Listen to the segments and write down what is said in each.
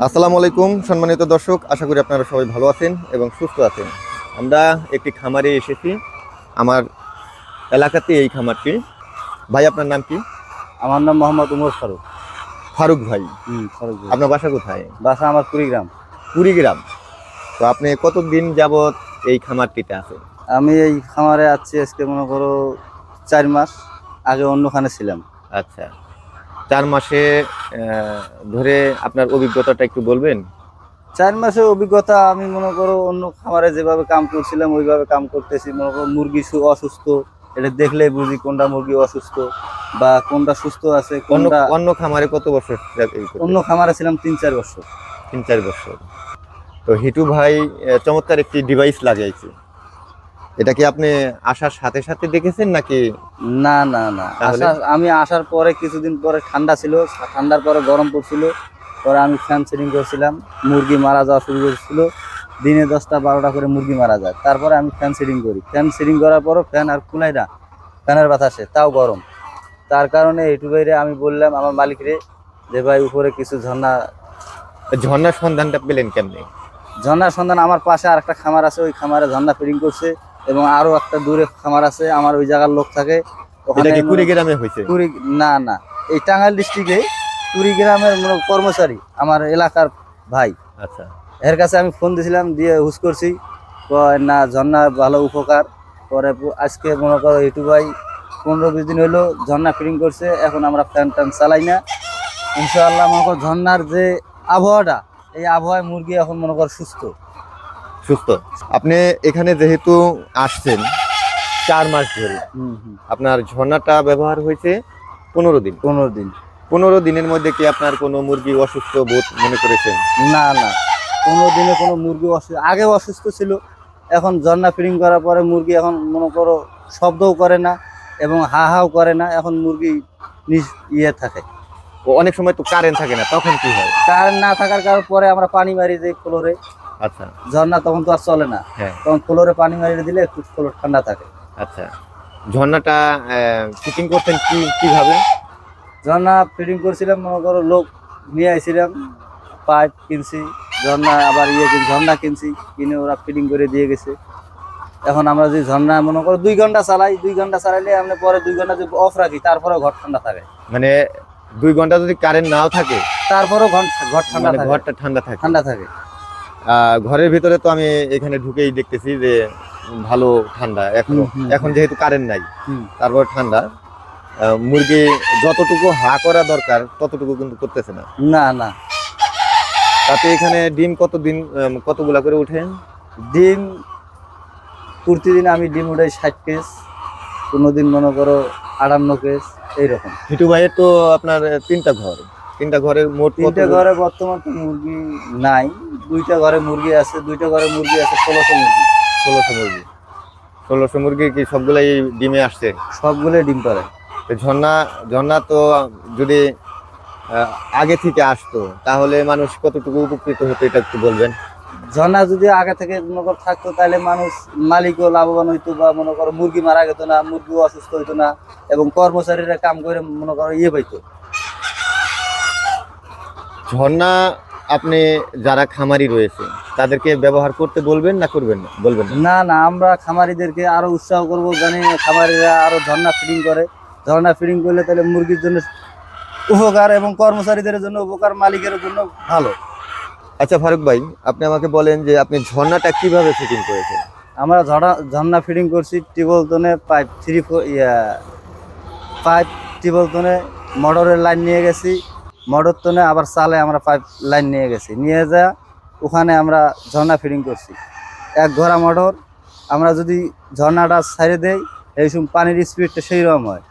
আসসালামু আলাইকুম সম্মানিত দর্শক আশা করি আপনারা সবাই ভালো আছেন এবং সুস্থ আছেন। আমরা একটি খামারে এসেছি আমার এলাকাতে এই খামারটি। ভাই আপনার নাম কি? আমার নাম মোহাম্মদ উমর ফারুক। ফারুক ভাই। ফারুক ভাই। আপনার বাসা কোথায়? বাসা আমার কুড়িগ্রাম। কুড়িগ্রাম। তো আপনি কতদিন যাবত এই খামারটিতে আছেন? আমি এই খামারে আছি আজকে মনে করো চার মাস আগে অন্যখানে ছিলাম। আচ্ছা। চার মাসে ধরে আপনার অভিজ্ঞতাটা একটু বলবেন? চার মাসের অভিজ্ঞতা আমি মনে করো অন্য খামারে যেভাবে কাম করছিলাম ওইভাবে কাম করতেছি। মনে করো মুরগি সু- অসুস্থ এটা দেখলেই বুঝি কোনটা মুরগি অসুস্থ বা কোনটা সুস্থ আছে কোনটা অন্য খামারে কত বছর অন্য খামারে ছিলাম তিন চার বছর। তিন চার বছর। তো হিটু ভাই চমৎকার একটি ডিভাইস লাগিয়েছে এটা কি আপনি আসার সাথে সাথে দেখেছেন নাকি? না না না। আমি আসার পরে কিছুদিন পরে ঠান্ডা ছিল ঠান্ডার পরে গরম পড়ছিল। পরে আমি ফ্যান সেটিং করছিলাম মুরগি মারা যাওয়া শুরু করেছিল। দিনে দশটা বারোটা করে মুরগি মারা যায়। তারপরে আমি ফ্যান সেটিং করি। ফ্যান সেটিং করার পরও ফ্যান আর কুলাই না ফ্যানের বাতাসে তাও গরম। তার কারণে এইটু বাইরে আমি বললাম আমার মালিকরে যে ভাই উপরে কিছু ঝর্ণা ঝর্ণার সন্ধানটা পেলেন কেমনে? ঝর্ণার সন্ধান আমার পাশে আর একটা খামার আছে ওই খামারে ঝর্ণা ফিটিং করছে। এবং আরও একটা দূরে খামার আছে আমার ওই জায়গার লোক থাকে। কুড়িগ্রামে হয়েছে? কুড়ি না না। এই টাঙ্গাইল ডিস্ট্রিক্টে কুড়িগ্রামের কর্মচারী আমার এলাকার ভাই। আচ্ছা। এর কাছে আমি ফোন দিয়েছিলাম দিয়ে হুস করছি। কয় না ঝর্ণার ভালো উপকার। পরে আজকে মনে করো ইটু ভাই পনেরো বিশ দিন হলো ঝর্ণা ফিটিং করছে এখন আমরা ফ্যান ট্যান চালাই না। ইনশাআল্লাহ মনে করো ঝর্ণার যে আবহাওয়াটা এই আবহাওয়ায় মুরগি এখন মনে করো সুস্থ। সুস্থ। আপনি এখানে যেহেতু আসছেন চার মাস ধরে আপনার ঝর্ণাটা ব্যবহার হয়েছে পনেরো দিন। পনেরো দিন। পনেরো দিনের মধ্যে কি আপনার কোনো মুরগি অসুস্থ বোধ মনে করেছেন? না না। পনেরো দিনে কোনো মুরগি অসুস্থ আগে অসুস্থ ছিল এখন ঝর্ণা ফিডিং করার পরে মুরগি এখন মনে করো শব্দও করে না এবং হা হাও করে না এখন মুরগি নিজ ইয়ে থাকে। অনেক সময় তো কারেন্ট থাকে না তখন কি হয়? কারেন্ট না থাকার কারণ পরে আমরা পানি মারি দিই ফ্লোরে আচ্ছা। ঝর্ণা তখন তো আর চলে না। হ্যাঁ। তখন ফ্লোরে পানি মারিয়ে দিলে একটু ফ্লোর ঠান্ডা থাকে। আচ্ছা। ঝর্ণাটা ফিটিং করতেন কি কীভাবে? ঝর্ণা ফিডিং করছিলাম মনে করো লোক নিয়ে আইছিলাম পাইপ কিনছি ঝর্ণা আবার ইয়ে ঝর্ণা কিনছি কিনে ওরা ফিডিং করে দিয়ে গেছে। এখন আমরা যদি ঝর্ণা মনে করো দুই ঘণ্টা চালাই দুই ঘণ্টা চালাইলে আমরা পরে দুই ঘণ্টা যদি অফ রাখি তারপরে ঘর ঠান্ডা থাকে। মানে দুই ঘণ্টা যদি কারেন্ট নাও থাকে তারপরেও ঘর ঠান্ডা মানে থাকে। ঘরটা ঠান্ডা থাকে। ঠান্ডা থাকে। ঘরের ভিতরে তো আমি এখানে ঢুকেই দেখতেছি যে ভালো ঠান্ডা এখন। এখন যেহেতু কারেন্ট নাই। তারপর ঠান্ডা। মুরগি যতটুকু হা করা দরকার ততটুকু কিন্তু করতেছে না। না না। তাতে এখানে ডিম কতদিন কতগুলা করে উঠে? ডিম প্রতিদিন আমি ডিম উঠাই ষাট কেস কোনো দিন মনে করো আটান্ন কেস এইরকম। হিটু ভাইয়ের তো আপনার তিনটা ঘর। তিনটা ঘরে মোট তিনটে ঘরে বর্তমান তো মুরগি নাই। দুইটা ঘরে মুরগি আছে দুইটা ঘরে মুরগি আছে ষোলোশো মুরগি। ষোলোশো মুরগি। ষোলোশো মুরগি কি সবগুলাই ডিমে আসছে? সবগুলো ডিম পারে তো ঝর্ণা ঝর্ণা তো যদি আগে থেকে আসতো তাহলে মানুষ কতটুকু উপকৃত হতো এটা একটু বলবেন? ঝর্ণা যদি আগে থেকে মনে করো থাকতো তাহলে মানুষ মালিকও লাভবান হইতো বা মনে করো মুরগি মারা যেত না মুরগিও অসুস্থ হইতো না এবং কর্মচারীরা কাম করে মনে করো ইয়ে পাইতো। ঝর্ণা আপনি যারা খামারি রয়েছে তাদেরকে ব্যবহার করতে বলবেন না করবেন না? বলবেন না? না আমরা খামারিদেরকে আরও উৎসাহ করব জানি খামারিরা আরও ঝর্ণা ফিডিং করে। ঝর্ণা ফিডিং করলে তাহলে মুরগির জন্য উপকার এবং কর্মচারীদের জন্য উপকার মালিকের জন্য ভালো। আচ্ছা ফারুক ভাই আপনি আমাকে বলেন যে আপনি ঝর্ণাটা কীভাবে ফিটিং করেছেন? আমরা ঝর্ণা ঝর্ণা ফিডিং করছি টিবল তোনে পাইপ থ্রি ফোর ইয়া পাইপ টিবল তোনে মোটরের লাইন নিয়ে গেছি। মোটর তোনে আবার চালে আমরা পাইপ লাইন নিয়ে গেছি। নিয়ে যা ওখানে আমরা ঝর্ণা ফিডিং করছি। এক ঘোড়া মোটর আমরা যদি ঝর্ণাটা ছাড়ে দেই এই সময় পানির স্পিডটা সেই রকম হয়।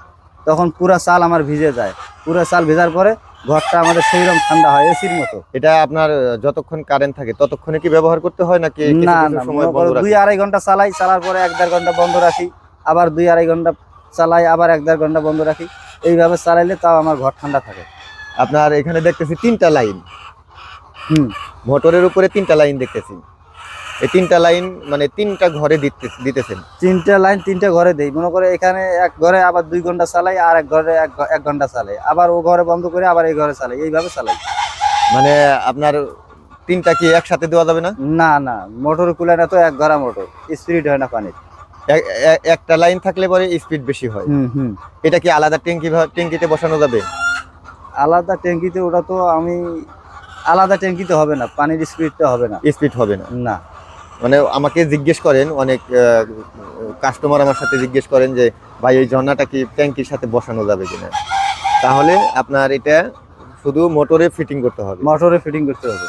তখন পুরা চাল আমার ভিজে যায়। পুরো চাল ভেজার পরে ঘরটা আমাদের সেই রকম ঠান্ডা হয় এসির মতো। এটা আপনার যতক্ষণ কারেন্ট থাকে ততক্ষণে কি ব্যবহার করতে হয় নাকি না দুই আড়াই ঘণ্টা চালাই চালার পরে এক দেড় ঘণ্টা বন্ধ রাখি আবার দুই আড়াই ঘণ্টা চালাই আবার এক দেড় ঘণ্টা বন্ধ রাখি। এইভাবে চালাইলে তাও আমার ঘর ঠান্ডা থাকে। আপনার এখানে দেখতেছি তিনটা লাইন। হুম। মোটরের উপরে তিনটা লাইন দেখতেছি। এই তিনটা লাইন মানে তিনটা ঘরে দিতে দিতেছেন। তিনটা লাইন তিনটা ঘরে দেই। মনে করে এখানে এক ঘরে আবার দুই ঘণ্টা চালাই আর এক ঘরে এক ঘণ্টা চালাই। আবার ও ঘরে বন্ধ করে আবার এই ঘরে চালাই। এইভাবে চালাই। মানে আপনার তিনটা কি একসাথে দেওয়া যাবে না? না না। মোটর কুলে না তো এক ঘরা মোটর। স্পিড হয় না পানির। একটা লাইন থাকলে পরে স্পিড বেশি হয়। এটা কি আলাদা ট্যাঙ্কি ট্যাঙ্কিতে বসানো যাবে? আলাদা ট্যাঙ্কিতে ওটা তো আমি আলাদা ট্যাঙ্কিতে হবে না পানির স্পিডটা হবে না। স্পিড হবে না? না। মানে আমাকে জিজ্ঞেস করেন অনেক কাস্টমার আমার সাথে জিজ্ঞেস করেন যে ভাই এই ঝর্ণাটা কি ট্যাঙ্কির সাথে বসানো যাবে কিনা? তাহলে আপনার এটা শুধু মোটরে ফিটিং করতে হবে। মোটরে ফিটিং করতে হবে।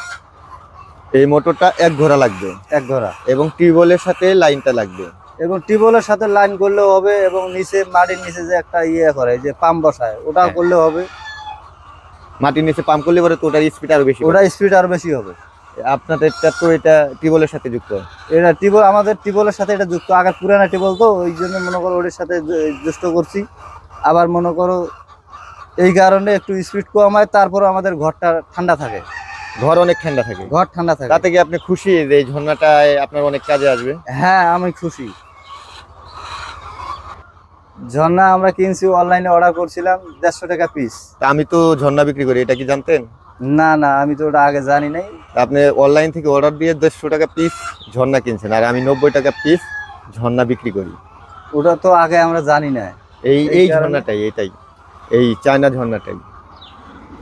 এই মোটরটা এক ঘোড়া লাগবে। এক ঘোড়া। এবং টিউবওয়েলের সাথে লাইনটা লাগবে। এবং টিউবওয়েলের সাথে লাইন করলেও হবে এবং নিচে মাটির নিচে যে একটা ইয়ে করে যে পাম্প বসায় ওটাও হ্যাঁ। করলেও হবে। মাটির নিচে পাম্প করলে পরে তো ওটার স্পিড আরও বেশি ওটা স্পিড আরও বেশি হবে। আপনাদেরটা তো এটা টিউবওয়েলের সাথে যুক্ত? এটা টিউবওয়েল আমাদের টিউবওয়েলের সাথে এটা যুক্ত। আগে পুরানা টিউবওয়েল তো ওই জন্য মনে করো ওটার সাথে যুক্ত করছি। আবার মনে করো এই কারণে একটু স্পিড কম হয় তারপরে আমাদের ঘরটা ঠান্ডা থাকে। ঘর অনেক ঠান্ডা থাকে। ঘর ঠান্ডা থাকে। তাতে কি আপনি খুশি যে এই ঝর্ণাটায় আপনার অনেক কাজে আসবে? হ্যাঁ আমি খুশি। ঝর্ণা আমরা কিনছি অনলাইনে অর্ডার করছিলাম দেড়শো টাকা পিস তা আমি তো ঝর্ণা বিক্রি করি এটা কি জানতেন? না না আমি তো ওটা আগে জানি নাই। আপনি অনলাইন থেকে অর্ডার দিয়ে দেড়শো টাকা পিস ঝর্ণা কিনছেন আর আমি নব্বই টাকা পিস ঝর্ণা বিক্রি করি। ওটা তো আগে আমরা জানি না এই এই ঝর্ণাটাই এটাই। এই চায়না ঝর্ণাটাই।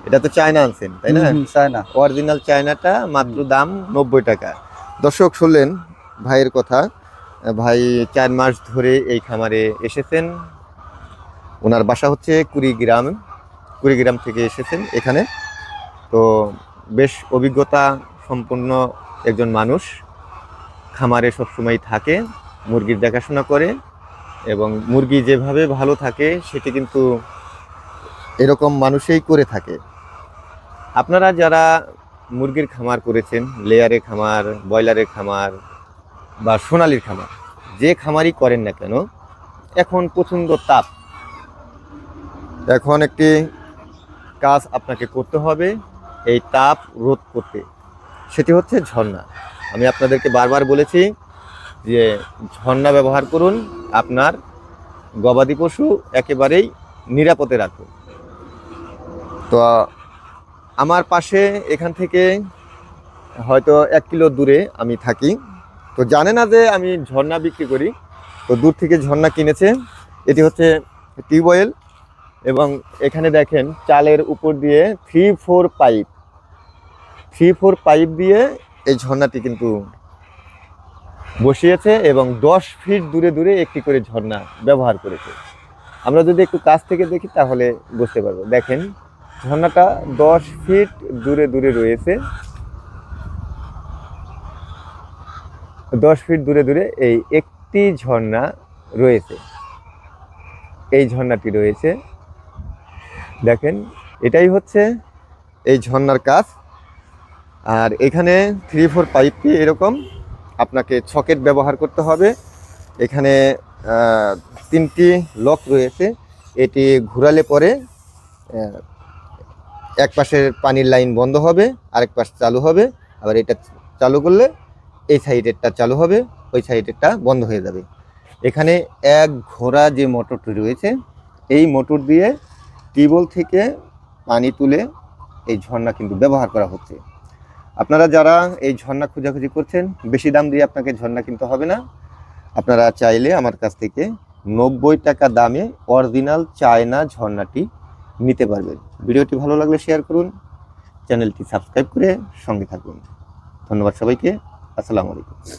এটা তো চায়না আনছেন তাই না? হুম, চাই না অরিজিনাল চায়নাটা মাত্র দাম নব্বই টাকা। দর্শক শুনলেন ভাইয়ের কথা। ভাই চার মাস ধরে এই খামারে এসেছেন। ওনার বাসা হচ্ছে কুড়িগ্রাম কুড়িগ্রাম থেকে এসেছেন এখানে। তো বেশ অভিজ্ঞতা সম্পন্ন একজন মানুষ, খামারে সবসময় থাকে, মুরগির দেখাশোনা করে এবং মুরগি যেভাবে ভালো থাকে, সেটি কিন্তু এরকম মানুষেই করে থাকে। আপনারা যারা মুরগির খামার করেছেন, লেয়ারের খামার, ব্রয়লারের খামার বা সোনালির খামার। যে খামারই করেন না কেন, এখন প্রচণ্ড তাপ। এখন একটি কাজ আপনাকে করতে হবে, এই তাপ রোধ করতে। সেটি হচ্ছে ঝর্ণা। আমি আপনাদেরকে বারবার বলেছি যে ঝর্ণা ব্যবহার করুন, আপনার গবাদি পশু একেবারেই নিরাপদে রাখুন। তো, আমার পাশে এখান থেকে হয়তো এক কিলো দূরে আমি থাকি। তো জানে না যে আমি ঝর্ণা বিক্রি করি। তো দূর থেকে ঝর্ণা কিনেছে। এটি হচ্ছে টিউবওয়েল এবং এখানে দেখেন চালের উপর দিয়ে three four pipe three four pipe দিয়ে এই ঝর্ণাটি কিন্তু বসিয়েছে এবং দশ ফিট দূরে দূরে একটি করে ঝর্ণা ব্যবহার করেছে। আমরা যদি একটু কাছ থেকে দেখি তাহলে বুঝতে পারব। দেখেন, ঝর্ণাটা দশ ফিট দূরে দূরে রয়েছে। দশ ফিট দূরে দূরে এই একটি ঝর্ণা রয়েছে। এই ঝর্ণাটি রয়েছে। দেখেন, এটাই হচ্ছে এই ঝর্ণার কাজ। আর এখানে থ্রি ফোর পাইপটি এরকম। আপনাকে ছকেট ব্যবহার করতে হবে। এখানে তিনটি লক রয়েছে। এটি ঘুরালে পরে এক পাশের পানির লাইন বন্ধ হবে আরেক পাশ চালু হবে। আবার এটা চালু করলে এই সাইডেরটা চালু হবে, ওই সাইডেরটা বন্ধ হয়ে যাবে। এখানে এক ঘোড়া যে মোটরটি রয়েছে, এই মোটর দিয়ে টিউবওয়েল থেকে পানি তুলে এই ঝর্ণা কিন্তু ব্যবহার করা হচ্ছে। আপনারা যারা এই ঝর্ণা খোঁজাখুঁজি করছেন, বেশি দাম দিয়ে আপনাকে ঝর্ণা কিনতে হবে না। আপনারা চাইলে আমার কাছ থেকে নব্বই টাকা দামে অরিজিনাল চায়না ঝর্ণাটি নিতে পারবেন। ভিডিওটি ভালো লাগলে শেয়ার করুন, চ্যানেলটি সাবস্ক্রাইব করে সঙ্গে থাকুন। ধন্যবাদ সবাইকে। আসসালামু আলাইকুম।